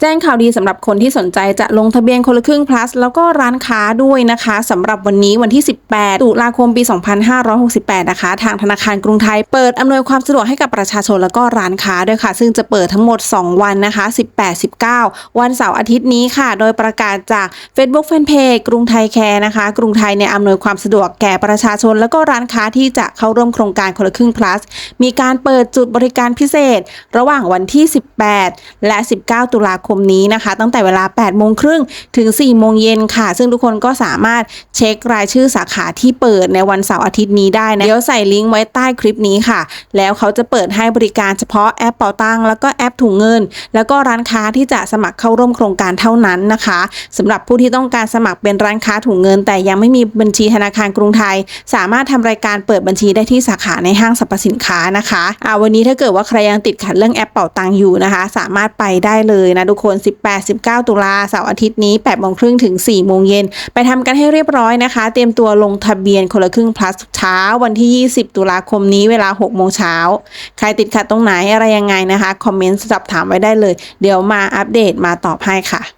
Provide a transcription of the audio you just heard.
แจ้งข่าวดีสำหรับคนที่สนใจจะลงทะเบียนคนละครึ่ง plus แล้วก็ร้านค้าด้วยนะคะสำหรับวันนี้วันที่ 18 ตุลาคมปี 2568 นะคะ ทางธนาคารกรุงไทยเปิดอำนวยความสะดวกให้กับประชาชนแล้วก็ร้านค้าด้วยค่ะ ซึ่งจะเปิดทั้งหมด 2 วันนะคะ 18 19 วันเสาร์อาทิตย์นี้ค่ะ โดยประกาศจาก Facebook Fanpage กรุงไทยแคร์นะคะ กรุงไทยเนี่ยอำนวยความสะดวกแก่ประชาชน แล้วก็ร้านค้าที่จะเข้าร่วมโครงการคนละครึ่ง plus มีการเปิดจุดบริการพิเศษ ระหว่างวันที่ 18 และ 19 ตุลาคมคมนี้นะคะ ตั้งแต่เวลา 8 โมงครึ่งถึง 4 โมงเย็นค่ะ ซึ่งทุกคนก็สามารถเช็ครายชื่อสาขาที่เปิดในวันเสาร์อาทิตย์นี้ได้นะ เดี๋ยวใส่ลิงก์ไว้ใต้คลิปนี้ค่ะ แล้วเขาจะเปิดให้บริการเฉพาะแอปเป๋าตังแล้วก็แอปถุงเงิน แล้วก็ร้านค้าที่จะสมัครเข้าร่วมโครงการเท่านั้นนะคะสำหรับผู้ที่ต้องการสมัครเป็นร้านค้าถุงเงิน แต่ยังไม่มีบัญชีธนาคารกรุงไทย สามารถทำรายการเปิดบัญชีได้ที่สาขาในห้างสรรพสินค้านะคะอ่าวันนี้ถ้าเกิดว่าใครยังติดขัดเรื่องแอปเป๋าตังอยู่นะคะ สามารถไปได้เลยนะทุกคน 18 19 ตุลาเสาร์อาทิตย์นี้8โมงครึ่งถึง4โมงเย็นไปทำกันให้เรียบร้อยนะคะ เตรียมตัวลงทะเบียนคนละครึ่ง plus เช้าวันที่ 20 ตุลาคมนี้เวลา6โมงเช้าใครติดขัดตรงไหนอะไรยังไงนะคะ คอมเมนต์สอบถามไว้ได้เลย เดี๋ยวมาอัปเดตมาตอบให้ค่ะ